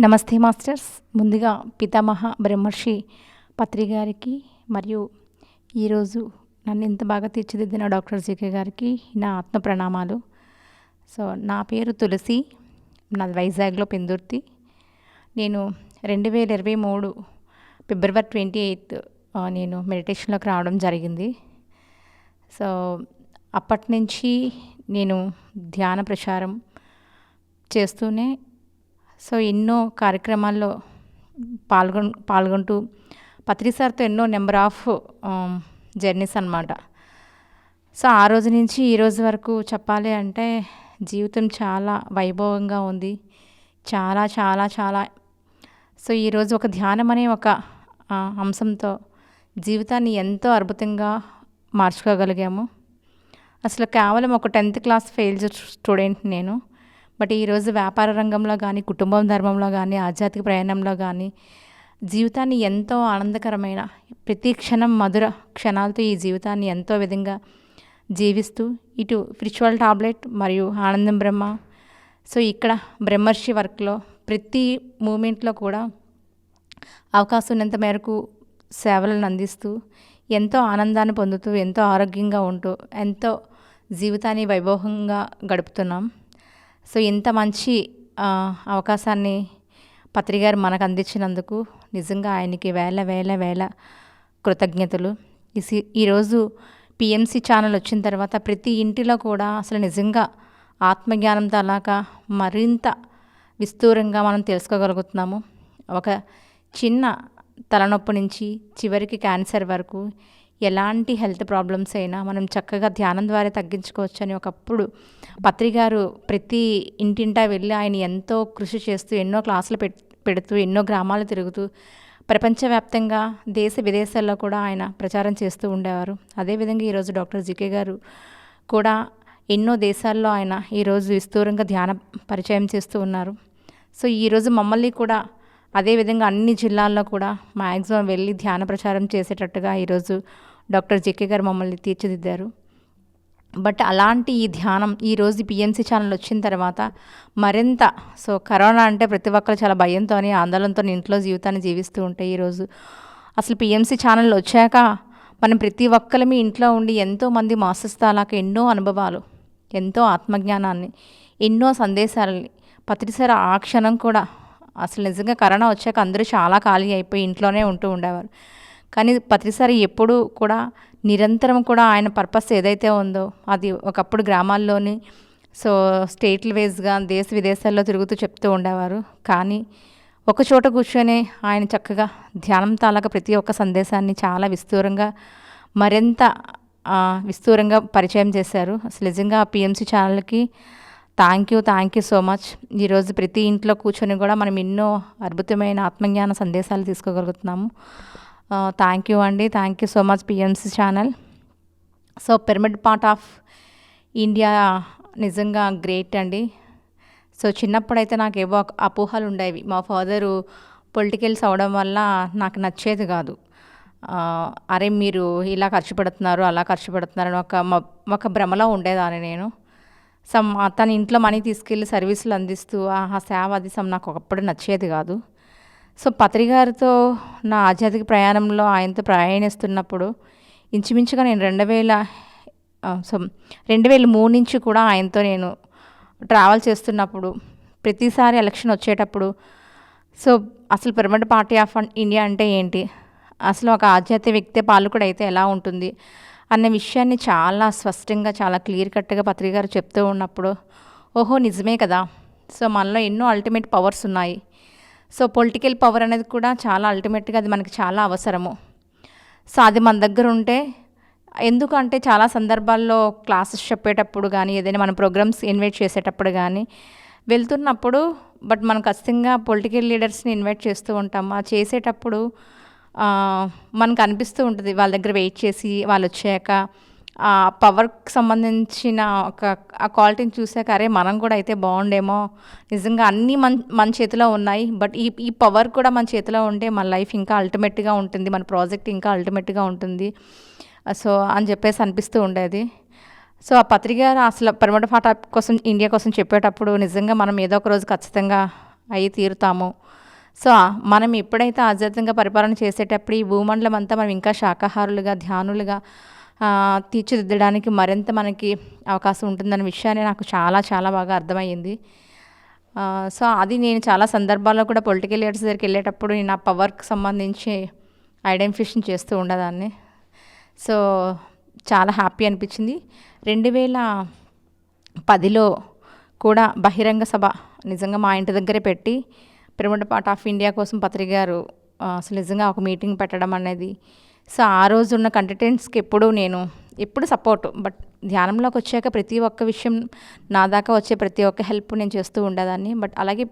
నమస్తే మాస్టర్స్. ముందుగా పితామహ బ్రహ్మర్షి పత్రి గారికి మరియు ఈరోజు నన్ను ఇంత బాగా తీర్చిదిద్దిన డాక్టర్ జీకే గారికి నా ఆత్మ ప్రణామాలు. సో నా పేరు తులసి నాది వైజాగ్లో పెందుర్తి. నేను రెండు వేల ఇరవై మూడు ఫిబ్రవరి ట్వంటీ ఎయిత్ నేను మెడిటేషన్లోకి రావడం జరిగింది. సో అప్పటి నుంచి నేను ధ్యాన ప్రచారం చేస్తూనే సో ఎన్నో కార్యక్రమాల్లో పాల్గొన్ పాల్గొంటూ పత్రిక సార్తో ఎన్నో నెంబర్ ఆఫ్ జర్నీస్ అనమాట సో ఆ రోజు నుంచి ఈ రోజు వరకు చెప్పాలి అంటే జీవితం చాలా వైభవంగా ఉంది. చాలా చాలా చాలా. సో ఈరోజు ఒక ధ్యానం అనే ఒక అంశంతో జీవితాన్ని ఎంతో అద్భుతంగా మార్చుకోగలిగాము. అసలు కేవలం ఒక టెన్త్ క్లాస్ ఫెయిల్ స్టూడెంట్ నేను. బట్ ఈరోజు వ్యాపార రంగంలో కానీ కుటుంబం ధర్మంలో కానీ ఆధ్యాత్మిక ప్రయాణంలో కానీ జీవితాన్ని ఎంతో ఆనందకరమైన ప్రతి క్షణం మధుర క్షణాలతో ఈ జీవితాన్ని ఎంతో విధంగా జీవిస్తూ ఇటు స్పిరిచువల్ టాబ్లెట్ మరియు ఆనందం బ్రహ్మ. సో ఇక్కడ బ్రహ్మర్షి వర్క్లో ప్రతి మూమెంట్లో కూడా అవకాశం ఉన్నంత మేరకు సేవలను అందిస్తూ ఎంతో ఆనందాన్ని పొందుతూ ఎంతో ఆరోగ్యంగా ఉంటూ ఎంతో జీవితాన్ని వైభవంగా గడుపుతున్నాం. సో ఇంత మంచి అవకాశాన్ని పత్రిగారు మనకు అందించినందుకు నిజంగా ఆయనకి వేల వేల వేల కృతజ్ఞతలు. ఈ సి- ఈరోజు పిఎంసి ఛానల్ వచ్చిన తర్వాత ప్రతి ఇంటిలో కూడా అసలు నిజంగా ఆత్మజ్ఞానంతో అలాగా మరింత విస్తూరంగా మనం తెలుసుకోగలుగుతున్నాము. ఒక చిన్న తలనొప్పి నుంచి చివరికి క్యాన్సర్ వరకు ఎలాంటి హెల్త్ ప్రాబ్లమ్స్ అయినా మనం చక్కగా ధ్యానం ద్వారా తగ్గించుకోవచ్చు అని ఒకప్పుడు పత్రి గారు ప్రతి ఇంటింటా వెళ్ళి ఆయన ఎంతో కృషి చేస్తూ ఎన్నో క్లాసులు పెడుతూ ఎన్నో గ్రామాలు తిరుగుతూ ప్రపంచవ్యాప్తంగా దేశ విదేశాల్లో కూడా ఆయన ప్రచారం చేస్తూ ఉండేవారు. అదేవిధంగా ఈరోజు డాక్టర్ జికే గారు కూడా ఎన్నో దేశాల్లో ఆయన ఈరోజు విస్తూరంగా ధ్యాన పరిచయం చేస్తూ ఉన్నారు. సో ఈరోజు మమ్మల్ని కూడా అదేవిధంగా అన్ని జిల్లాల్లో కూడా మ్యాక్సిమం వెళ్ళి ధ్యాన ప్రచారం చేసేటట్టుగా ఈరోజు డాక్టర్ జెకే గారు మమ్మల్ని తీర్చిదిద్దారు. బట్ అలాంటి ఈ ధ్యానం ఈరోజు పిఎంసి ఛానల్ వచ్చిన తర్వాత మరింత సో కరోనా అంటే ప్రతి ఒక్కరు చాలా భయంతో ఆందోళనతో ఇంట్లో జీవితాన్ని జీవిస్తూ ఉంటాయి ఈరోజు అసలు పిఎంసీ ఛానల్ వచ్చాక మనం ప్రతి ఒక్కరిమి ఇంట్లో ఉండి ఎంతోమంది మాస్టర్స్ తాలాక ఎన్నో అనుభవాలు ఎంతో ఆత్మజ్ఞానాన్ని ఎన్నో సందేశాలని పత్రిసారి ఆ క్షణం కూడా అసలు నిజంగా కరోనా వచ్చాక అందరూ చాలా ఖాళీ అయిపోయి ఇంట్లోనే ఉంటూ ఉండేవారు. కానీ ప్రతిసారి ఎప్పుడూ కూడా నిరంతరం కూడా ఆయన పర్పస్ ఏదైతే ఉందో అది ఒకప్పుడు గ్రామాల్లోని సో స్టేట్ల వైజ్గా దేశ విదేశాల్లో తిరుగుతూ చెప్తూ ఉండేవారు. కానీ ఒక చోట కూర్చొని ఆయన చక్కగా ధ్యానం తాలక ప్రతి ఒక్క సందేశాన్ని చాలా విస్తూరంగా మరింత విస్తూరంగా పరిచయం చేశారు. అసలు నిజంగా ఆ పిఎంసీ ఛానల్కి thank you thank you so much. ఈరోజు ప్రతి ఇంట్లో కూర్చొని కూడా మనం ఎన్నో అద్భుతమైన ఆత్మజ్ఞాన సందేశాలు తీసుకోగలుగుతున్నాము. థ్యాంక్ యూ అండి. Thank you so much PMC channel so pyramid part of India నిజంగా గ్రేట్ అండి. సో చిన్నప్పుడైతే నాకు ఏవో ఒక అపోహలు ఉండేవి. మా ఫాదరు పొలిటికల్స్ అవడం వల్ల నాకు నచ్చేది కాదు. అరే మీరు ఇలా ఖర్చు పెడుతున్నారు అలా ఖర్చు పెడుతున్నారు అని ఒక ఒక భ్రమలో ఉండేదాన్ని నేను. సమ్ తన ఇంట్లో మనీ తీసుకెళ్ళి సర్వీసులు అందిస్తూ ఆ సేవ అది సమ్ నాకు ఒకప్పుడు నచ్చేది కాదు. సో పత్రి గారితో నా ఆధ్యాత్మిక ప్రయాణంలో ఆయనతో ప్రయాణిస్తున్నప్పుడు ఇంచుమించుగా నేను రెండు వేల సో రెండు వేల మూడు నుంచి కూడా ఆయనతో నేను ట్రావెల్ చేస్తున్నప్పుడు ప్రతిసారి ఎలక్షన్ వచ్చేటప్పుడు సో అసలు పిరమిడ్ పార్టీ ఆఫ్ ఇండియా అంటే ఏంటి? అసలు ఒక ఆధ్యాత్మిక వ్యక్తి పాలకుడు అయితే ఎలా ఉంటుంది? అన్న విషయాన్ని చాలా స్పష్టంగా చాలా క్లియర్ కట్గా పత్రిక గారు చెప్తూ ఉన్నప్పుడు ఓహో నిజమే కదా! సో మనలో ఎన్నో అల్టిమేట్ పవర్స్ ఉన్నాయి. సో పొలిటికల్ పవర్ అనేది కూడా చాలా అల్టిమేట్గా అది మనకి చాలా అవసరము. సో అది మన దగ్గర ఉంటే ఎందుకంటే చాలా సందర్భాల్లో క్లాసెస్ చెప్పేటప్పుడు కానీ ఏదైనా మన ప్రోగ్రామ్స్ ఇన్వైట్ చేసేటప్పుడు కానీ వెళ్తున్నప్పుడు బట్ మనం ఖచ్చితంగా పొలిటికల్ లీడర్స్ని ఇన్వైట్ చేస్తూ ఉంటాం ఆ చేసేటప్పుడు మనకు అనిపిస్తూ ఉంటుంది వాళ్ళ దగ్గర వెయిట్ చేసి వాళ్ళు వచ్చాక. పవర్కి సంబంధించిన ఒక ఆ క్వాలిటీని చూసాక అరే మనం కూడా అయితే బాగుండేమో. నిజంగా అన్నీ మన మన చేతిలో ఉన్నాయి. బట్ ఈ ఈ పవర్ కూడా మన చేతిలో ఉంటే మన లైఫ్ ఇంకా అల్టిమేట్గా ఉంటుంది. మన ప్రాజెక్ట్ ఇంకా అల్టిమేట్గా ఉంటుంది. సో అని చెప్పేసి అనిపిస్తూ ఉండేది. సో ఆ పత్రిక అసలు పరమట పాట కోసం ఇండియా కోసం చెప్పేటప్పుడు నిజంగా మనం ఏదో ఒక రోజు ఖచ్చితంగా అయి తీరుతాము. సో మనం ఎప్పుడైతే ఆధ్యాత్మిక పరిపాలన చేసేటప్పుడు ఈ భూమండలం అంతా మనం ఇంకా శాకాహారులుగా ధ్యానులుగా తీర్చిదిద్దడానికి మరింత మనకి అవకాశం ఉంటుందన్న విషయాన్ని నాకు చాలా చాలా బాగా అర్థమయ్యింది. సో అది నేను చాలా సందర్భాల్లో కూడా పొలిటికల్ లీడర్స్ దగ్గరికి వెళ్ళేటప్పుడు నేను ఆ పవర్కి సంబంధించి ఐడెంటిఫికేషన్ చేస్తూ ఉండేదాన్ని. సో చాలా హ్యాపీ అనిపించింది. రెండు వేల పదిలో కూడా బహిరంగ సభ నిజంగా మా ఇంటి దగ్గరే పెట్టి పిరమిడ్ పార్ట్ ఆఫ్ ఇండియా కోసం పత్రిక గారు అసలు నిజంగా ఒక మీటింగ్ పెట్టడం అనేది సో ఆ రోజు ఉన్న కంటెంట్స్కి ఎప్పుడు నేను ఎప్పుడు సపోర్ట్ బట్ ధ్యానంలోకి వచ్చాక ప్రతి ఒక్క విషయం నా దాకా వచ్చే ప్రతి ఒక్క హెల్ప్ నేను చేస్తూ ఉండేదాన్ని. బట్ అలాగే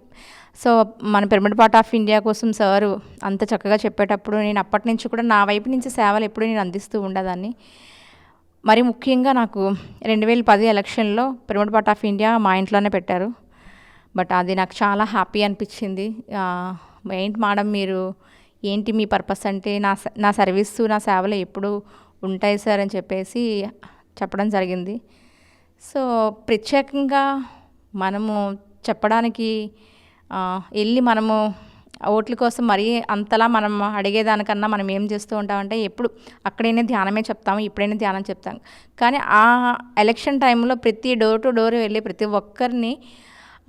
సో మన పిరమిడ్ పార్ట్ ఆఫ్ ఇండియా కోసం సారు అంత చక్కగా చెప్పేటప్పుడు నేను అప్పటి నుంచి కూడా నా వైపు నుంచి సేవలు ఎప్పుడు నేను అందిస్తూ ఉండేదాన్ని. మరి ముఖ్యంగా నాకు రెండు వేల పది ఎలక్షన్లో పిరమిడ్ పార్ట్ ఆఫ్ ఇండియా మా ఇంట్లోనే పెట్టారు. బట్ అది నాకు చాలా హ్యాపీ అనిపించింది. ఏంటి మేడం మీరు ఏంటి మీ పర్పస్ అంటే నా స- నా సర్వీస్ నా సేవలు ఎప్పుడు ఉంటాయి సార్ అని చెప్పేసి చెప్పడం జరిగింది. సో ప్రత్యేకంగా మనము చెప్పడానికి వెళ్ళి మనము ఓట్ల కోసం మరీ అంతలా మనం అడిగేదానికన్నా మనం ఏం చేస్తూ ఉంటామంటే ఎప్పుడు అక్కడైనా ధ్యానమే చెప్తాము ఇప్పుడైనా ధ్యానం చెప్తాం కానీ ఆ ఎలక్షన్ టైంలో ప్రతి డోర్ టు డోర్ వెళ్ళి ప్రతి ఒక్కరిని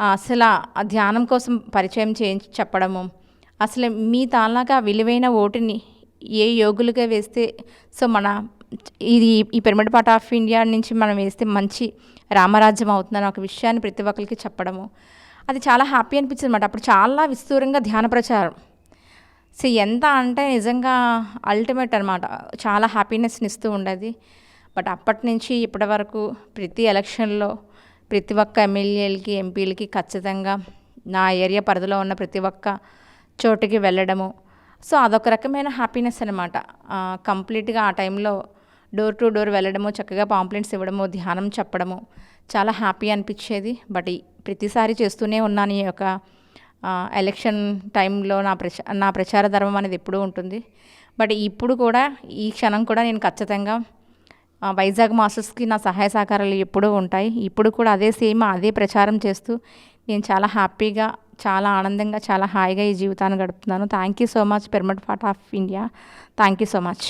అసలు ధ్యానం కోసం పరిచయం చేయించి చెప్పడము అసలు మీ తాలాగా విలువైన ఓటుని ఏ యోగులుగా వేస్తే సో మన ఇది ఈ పిరమిడ్ పార్ట్ ఆఫ్ ఇండియా నుంచి మనం వేస్తే మంచి రామరాజ్యం అవుతుందని ఒక విషయాన్ని ప్రతి ఒక్కరికి చెప్పడము. అది చాలా హ్యాపీ అనిపించింది అనమాట అప్పుడు చాలా విస్తూరంగా ధ్యాన ప్రచారం. సో ఎంత అంటే నిజంగా అల్టిమేట్ అనమాట చాలా హ్యాపీనెస్ని ఇస్తూ ఉండేది. బట్ అప్పటి నుంచి ఇప్పటి వరకు ప్రతి ఎలక్షన్లో ప్రతి ఒక్క ఎమ్మెల్యేలకి ఎంపీలకి ఖచ్చితంగా నా ఏరియా పరిధిలో ఉన్న ప్రతి ఒక్క చోటుకి వెళ్ళడము. సో అదొక రకమైన హ్యాపీనెస్ అనమాట కంప్లీట్గా ఆ టైంలో డోర్ టు డోర్ వెళ్ళడము చక్కగా పాంప్లెంట్స్ ఇవ్వడము ధ్యానం చెప్పడము చాలా హ్యాపీ అనిపించేది. బట్ ప్రతిసారి చేస్తూనే ఉన్నాను ఈ యొక్క ఎలక్షన్ టైంలో నా ప్రచ నా ప్రచార ధర్మం అనేది ఎప్పుడూ ఉంటుంది. బట్ ఇప్పుడు కూడా ఈ క్షణం కూడా నేను ఖచ్చితంగా వైజాగ్ మాస్టర్స్కి నా సహాయ సహకారాలు ఎప్పుడూ ఉంటాయి. ఇప్పుడు కూడా అదే సేమ్ అదే ప్రచారం చేస్తూ నేను చాలా హ్యాపీగా చాలా ఆనందంగా చాలా హాయిగా ఈ జీవితాన్ని గడుపుతున్నాను. Thank you so much pyramid part of India thank you so much